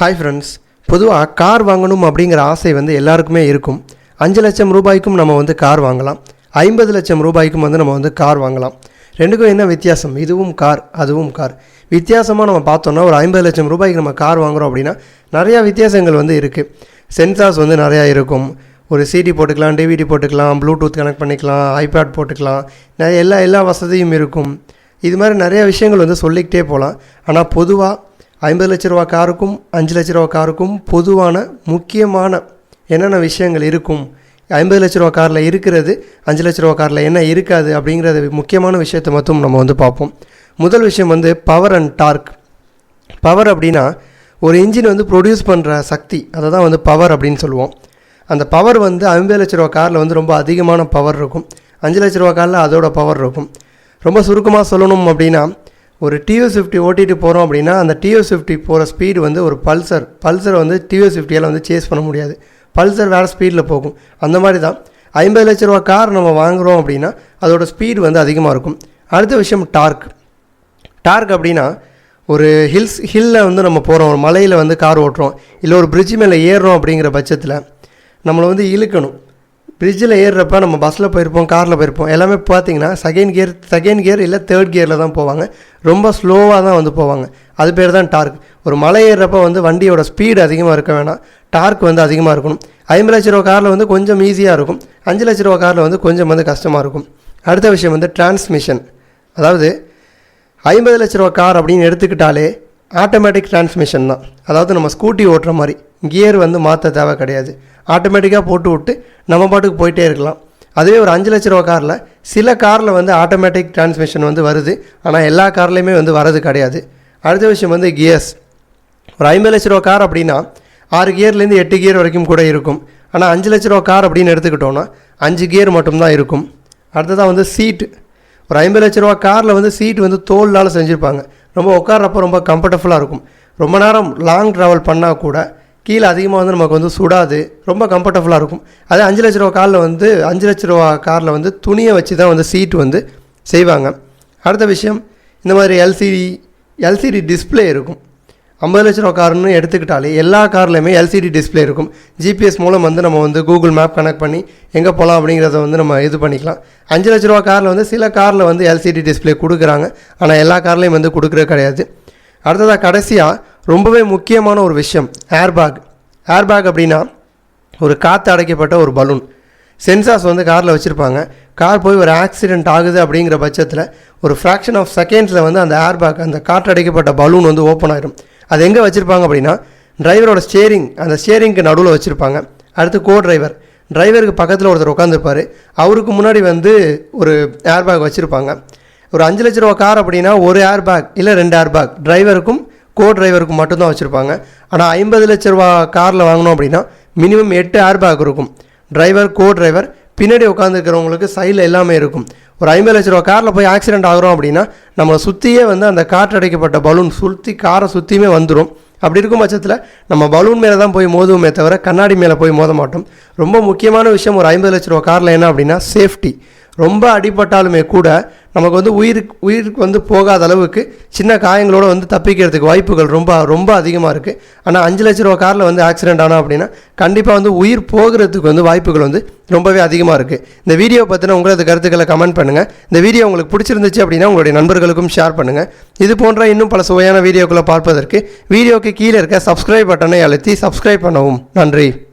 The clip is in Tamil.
ஹாய் ஃப்ரெண்ட்ஸ் பொதுவாக கார் வாங்கணும் அப்படிங்கிற ஆசை வந்து எல்லாருக்குமே இருக்கும். அஞ்சு லட்சம் ரூபாய்க்கும் நம்ம வந்து கார் வாங்கலாம். ஐம்பது லட்சம் ரூபாய்க்கும் வந்து நம்ம வந்து கார் வாங்கலாம். ரெண்டுக்கும் என்ன வித்தியாசம்? இதுவும் கார் அதுவும் கார். வித்தியாசமாக நம்ம பார்த்தோம்னா ஒரு ஐம்பது லட்சம் ரூபாய்க்கு நம்ம கார் வாங்குறோம் அப்படின்னா நிறையா வித்தியாசங்கள் வந்து இருக்குது சென்சார்ஸ் வந்து நிறையா இருக்கும். ஒரு சிடி போட்டுக்கலாம் டிவிடி போட்டுக்கலாம் ப்ளூடூத் கனெக்ட் பண்ணிக்கலாம் ஐபேட் போட்டுக்கலாம். நிறைய எல்லா எல்லா வசதியும் இருக்கும். இது மாதிரி நிறைய விஷயங்கள் வந்து சொல்லிக்கிட்டே போகலாம். ஆனால் பொதுவாக ஐம்பது லட்ச ரூபா காருக்கும் அஞ்சு லட்ச ரூபா காருக்கும் பொதுவான முக்கியமான என்னென்ன விஷயங்கள் இருக்கும்? ஐம்பது லட்ச ரூபா காரில் இருக்கிறது அஞ்சு லட்ச ரூபா காரில் என்ன இருக்காது அப்படிங்கிறது முக்கியமான விஷயத்தை மட்டும் நம்ம வந்து பார்ப்போம். முதல் விஷயம் வந்து பவர் அண்ட் டார்க் பவர் அப்படின்னா ஒரு இன்ஜின் வந்து ப்ரொடியூஸ் பண்ணுற சக்தி அதை தான் வந்து பவர் அப்படின்னு சொல்லுவோம். அந்த பவர் வந்து ஐம்பது லட்ச ரூபா காரில் வந்து ரொம்ப அதிகமான பவர் இருக்கும். அஞ்சு லட்ச ரூபா காரில் அதோட பவர் இருக்கும். ரொம்ப சுருக்கமாக சொல்லணும் அப்படின்னா ஒரு டிவிஎஸ் ஃபிஃப்டி ஓட்டிட்டு போகிறோம் அப்படின்னா அந்த டிவிஎஸ் ஃபிஃப்டி போகிற ஸ்பீடு வந்து ஒரு பல்சர் பல்சரை வந்து டிவிஎஸ் ஃபிஃப்டியால் வந்து சேஸ் பண்ண முடியாது. பல்சர் வேறு ஸ்பீடில் போகும். அந்த மாதிரி தான் ஐம்பது லட்ச ரூபா கார் நம்ம வாங்குகிறோம் அப்படின்னா அதோட ஸ்பீடு வந்து அதிகமாக இருக்கும். அடுத்த விஷயம் டார்க் டார்க் அப்படின்னா ஒரு ஹில்ஸ் ஹில்லில் வந்து நம்ம போகிறோம் ஒரு மலையில் வந்து கார் ஓட்டுறோம். இல்லை ஒரு பிரிட்ஜ் மேலே ஏறுறோம் அப்படிங்கிற பட்சத்தில் நம்மளை வந்து இழுக்கணும். பிரிட்ஜில் ஏறுறப்ப நம்ம பஸ்ஸில் போயிருப்போம் காரில் போயிருப்போம். எல்லாமே பார்த்தீங்கன்னா செகண்ட் கியர் செகண்ட் கியர் இல்லை தேர்ட் கியரில் தான் போவாங்க. ரொம்ப ஸ்லோவாக தான் வந்து போவாங்க. அது பேர் தான் டார்க் ஒரு மலை ஏறுறப்ப வந்து வண்டியோட ஸ்பீடு அதிகமாக இருக்க வேணாம். டார்க் வந்து அதிகமாக இருக்கணும். ஐம்பது லட்ச ரூபா காரில் வந்து கொஞ்சம் ஈஸியாக இருக்கும். அஞ்சு லட்ச ரூபா காரில் வந்து கொஞ்சம் வந்து கஷ்டமாக இருக்கும். அடுத்த விஷயம் வந்து டிரான்ஸ்மிஷன் அதாவது ஐம்பது லட்ச ரூபா கார் அப்படின்னு எடுத்துக்கிட்டாலே ஆட்டோமேட்டிக் டிரான்ஸ்மிஷன் தான். அதாவது நம்ம ஸ்கூட்டி ஓட்டுற மாதிரி. கியர் வந்து மாற்ற தேவை கிடையாது. ஆட்டோமேட்டிக்காக போட்டு விட்டு நம்ம பாட்டுக்கு போயிட்டே இருக்கலாம். அதுவே ஒரு அஞ்சு லட்ச ரூபா காரில் சில காரில் வந்து ஆட்டோமேட்டிக் டிரான்ஸ்மிஷன் வந்து வருது. ஆனால் எல்லா கார்லேயுமே வந்து வரது கிடையாது. அடுத்த விஷயம் வந்து கியர்ஸ் ஒரு ஐம்பது லட்ச ரூபா கார் அப்படின்னா ஆறு கியர்லேருந்து எட்டு கியர் வரைக்கும் கூட இருக்கும். ஆனால் அஞ்சு லட்ச ரூபா கார் அப்படின்னு எடுத்துக்கிட்டோன்னா அஞ்சு கியர் மட்டும்தான் இருக்கும். அடுத்ததாக வந்து சீட்டு ஒரு ஐம்பது லட்ச ரூபா காரில் வந்து சீட் வந்து தோல்லால் செஞ்சுருப்பாங்க. ரொம்ப உட்கார்றப்போ ரொம்ப கம்ஃபர்டபுளாக இருக்கும். ரொம்ப நேரம் லாங் ட்ராவல் பண்ணால் கூட கீழே அதிகமாக வந்து நமக்கு வந்து சுடாது. ரொம்ப கம்ஃபர்டபுளாக இருக்கும். அதே அஞ்சு லட்ச ரூபா காரில் வந்து அஞ்சு லட்ச ரூபா காரில் வந்து துணியை வச்சு தான் வந்து சீட் வந்து செய்வாங்க. அடுத்த விஷயம் இந்த மாதிரி எல்சிடி எல்சிடி டிஸ்ப்ளே இருக்கும். ஐம்பது லட்ச ரூபா கார்னு எடுத்துக்கிட்டாலே எல்லா கார்லையுமே எல்சிடி டிஸ்ப்ளே இருக்கும். ஜிபிஎஸ் மூலம் வந்து நம்ம வந்து கூகுள் மேப் கனெக்ட் பண்ணி எங்கே போகலாம் அப்படிங்கிறத வந்து நம்ம இது பண்ணிக்கலாம். அஞ்சு லட்ச ரூபா காரில் வந்து சில காரில் வந்து எல்சிடி டிஸ்ப்ளே கொடுக்குறாங்க. ஆனால் எல்லா கார்லேயும் வந்து கொடுக்குறது கிடையாது. அடுத்ததாக கடைசியாக ரொம்பவே முக்கியமான ஒரு விஷயம் ஏர்பேக் ஏர்பேக் அப்படின்னா ஒரு காற்று அடைக்கப்பட்ட ஒரு பலூன் சென்சார்ஸ் வந்து காரில் வச்சுருப்பாங்க. கார் போய் ஒரு ஆக்சிடெண்ட் ஆகுது அப்படிங்கிற பட்சத்தில் ஒரு ஃப்ராக்ஷன் ஆஃப் செகண்ட்ஸில் வந்து அந்த ஏர்பேக் அந்த காற்று அடைக்கப்பட்ட பலூன் வந்து ஓப்பன் ஆகிடும் அது எங்கே வச்சுருப்பாங்க அப்படின்னா டிரைவரோட ஸ்டேரிங் அந்த ஸ்டேரிங்க்கு நடுவில் வச்சுருப்பாங்க. அடுத்து கோ டிரைவர் டிரைவருக்கு பக்கத்தில் ஒருத்தர் உட்காந்துருப்பார் அவருக்கு முன்னாடி வந்து ஒரு ஏர்பேக் வச்சுருப்பாங்க. ஒரு அஞ்சு லட்ச ரூபா கார் அப்படின்னா ஒரு ஏர்பேக் இல்லை ரெண்டு ஏர்பேக் டிரைவருக்கும் கோ டிரைவருக்கு மட்டும்தான் வச்சுருப்பாங்க. ஆனால் ஐம்பது லட்ச ரூபா காரில் வாங்கினோம் அப்படின்னா மினிமம் எட்டு ஏர்பேக் இருக்கும். டிரைவர் கோ டிரைவர் பின்னாடி உட்காந்துருக்கிறவங்களுக்கு சைடில் எல்லாமே இருக்கும். ஒரு ஐம்பது லட்ச ரூபா காரில் போய் ஆக்சிடென்ட் ஆகிறோம் அப்படின்னா நம்மளை சுற்றியே வந்து அந்த காற்றடைக்கப்பட்ட பலூன் சுற்றி காரை சுற்றியுமே வந்துடும் அப்படி இருக்கும் பட்சத்தில் நம்ம பலூன் மேலே தான் போய் மோதுவோமே தவிர கண்ணாடி மேலே போய் மோத மாட்டோம். ரொம்ப முக்கியமான விஷயம் ஒரு ஐம்பது லட்ச ரூபா காரில் என்ன அப்படின்னா சேஃப்டி ரொம்ப அடிபட்டாலுமே கூட நமக்கு வந்து உயிருக்கு உயிருக்கு வந்து போகாத அளவுக்கு சின்ன காயங்களோட வந்து தப்பிக்கிறதுக்கு வாய்ப்புகள் ரொம்ப ரொம்ப அதிகமாக இருக்குது ஆனால் அஞ்சு லட்ச ரூபா காரில் வந்து ஆக்சிடென்ட் ஆனால் அப்படின்னா கண்டிப்பாக வந்து உயிர் போகிறதுக்கு வந்து வாய்ப்புகள் வந்து ரொம்பவே அதிகமாக இருக்குது இந்த வீடியோ பற்றின உங்களது கருத்துக்களை கமெண்ட் பண்ணுங்கள் இந்த வீடியோ உங்களுக்கு பிடிச்சிருந்துச்சு அப்படின்னா உங்களுடைய நண்பர்களுக்கும் ஷேர் பண்ணுங்கள் இது போன்ற இன்னும் பல சுவையான வீடியோக்களை பார்ப்பதற்கு வீடியோக்கு கீழே இருக்க சப்ஸ்கிரைப் பட்டனை அழுத்தி சப்ஸ்கிரைப் பண்ணவும். நன்றி.